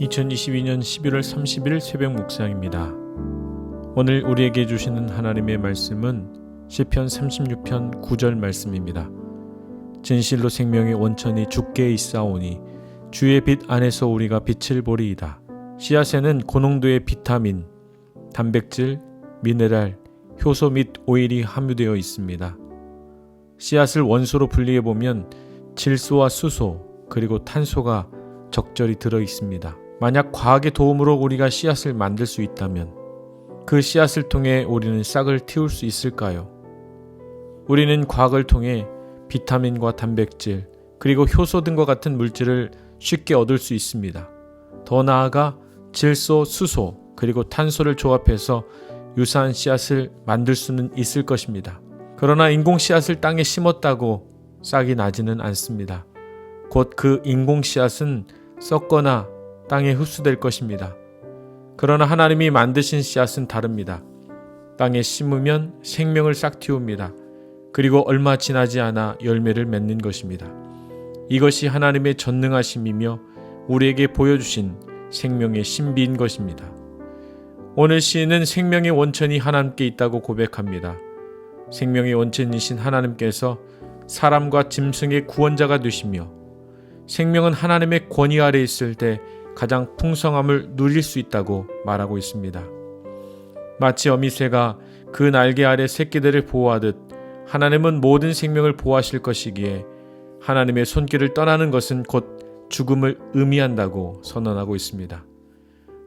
2022년 11월 30일 새벽 묵상입니다. 오늘 우리에게 주시는 하나님의 말씀은 시편 36편 9절 말씀입니다. 진실로 생명의 원천이 죽게 있사오니 주의 빛 안에서 우리가 빛을 보리이다. 씨앗에는 고농도의 비타민, 단백질, 미네랄, 효소 및 오일이 함유되어 있습니다. 씨앗을 원소로 분리해 보면 질소와 수소 그리고 탄소가 적절히 들어 있습니다. 만약 과학의 도움으로 우리가 씨앗을 만들 수 있다면 그 씨앗을 통해 우리는 싹을 틔울 수 있을까요? 우리는 과학을 통해 비타민과 단백질 그리고 효소 등과 같은 물질을 쉽게 얻을 수 있습니다. 더 나아가 질소, 수소 그리고 탄소를 조합해서 유사한 씨앗을 만들 수는 있을 것입니다. 그러나 인공 씨앗을 땅에 심었다고 싹이 나지는 않습니다. 곧 그 인공 씨앗은 썩거나 땅에 흡수될 것입니다. 그러나 하나님이 만드신 씨앗은 다릅니다. 땅에 심으면 생명을 싹 틔웁니다. 그리고 얼마 지나지 않아 열매를 맺는 것입니다. 이것이 하나님의 전능하심이며 우리에게 보여주신 생명의 신비인 것입니다. 오늘 시인은 생명의 원천이 하나님께 있다고 고백합니다. 생명의 원천이신 하나님께서 사람과 짐승의 구원자가 되시며 생명은 하나님의 권위 아래 있을 때 가장 풍성함을 누릴 수 있다고 말하고 있습니다. 마치 어미새가 그 날개 아래 새끼들을 보호하듯 하나님은 모든 생명을 보호하실 것이기에 하나님의 손길을 떠나는 것은 곧 죽음을 의미한다고 선언하고 있습니다.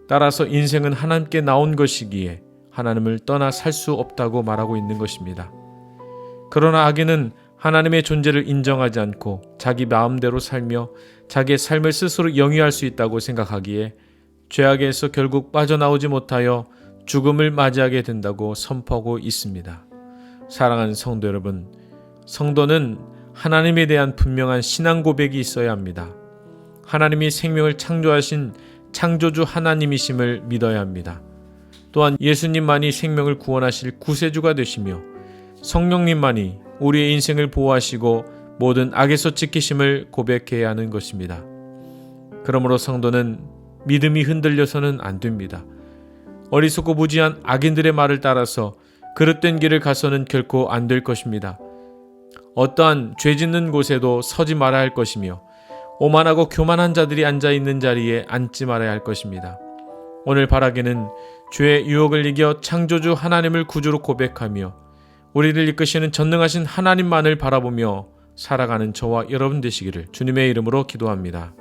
따라서 인생은 하나님께 나온 것이기에 하나님을 떠나 살 수 없다고 말하고 있는 것입니다. 그러나 악인은 하나님의 존재를 인정하지 않고 자기 마음대로 살며 자기의 삶을 스스로 영위할 수 있다고 생각하기에 죄악에서 결국 빠져나오지 못하여 죽음을 맞이하게 된다고 선포하고 있습니다. 사랑하는 성도 여러분, 성도는 하나님에 대한 분명한 신앙 고백이 있어야 합니다. 하나님이 생명을 창조하신 창조주 하나님이심을 믿어야 합니다. 또한 예수님만이 생명을 구원하실 구세주가 되시며 성령님만이 우리의 인생을 보호하시고 모든 악에서 지키심을 고백해야 하는 것입니다. 그러므로 성도는 믿음이 흔들려서는 안 됩니다. 어리석고 무지한 악인들의 말을 따라서 그릇된 길을 가서는 결코 안 될 것입니다. 어떠한 죄 짓는 곳에도 서지 말아야 할 것이며 오만하고 교만한 자들이 앉아 있는 자리에 앉지 말아야 할 것입니다. 오늘 바라기는 죄의 유혹을 이겨 창조주 하나님을 구주로 고백하며 우리를 이끄시는 전능하신 하나님만을 바라보며 살아가는 저와 여러분 되시기를 주님의 이름으로 기도합니다.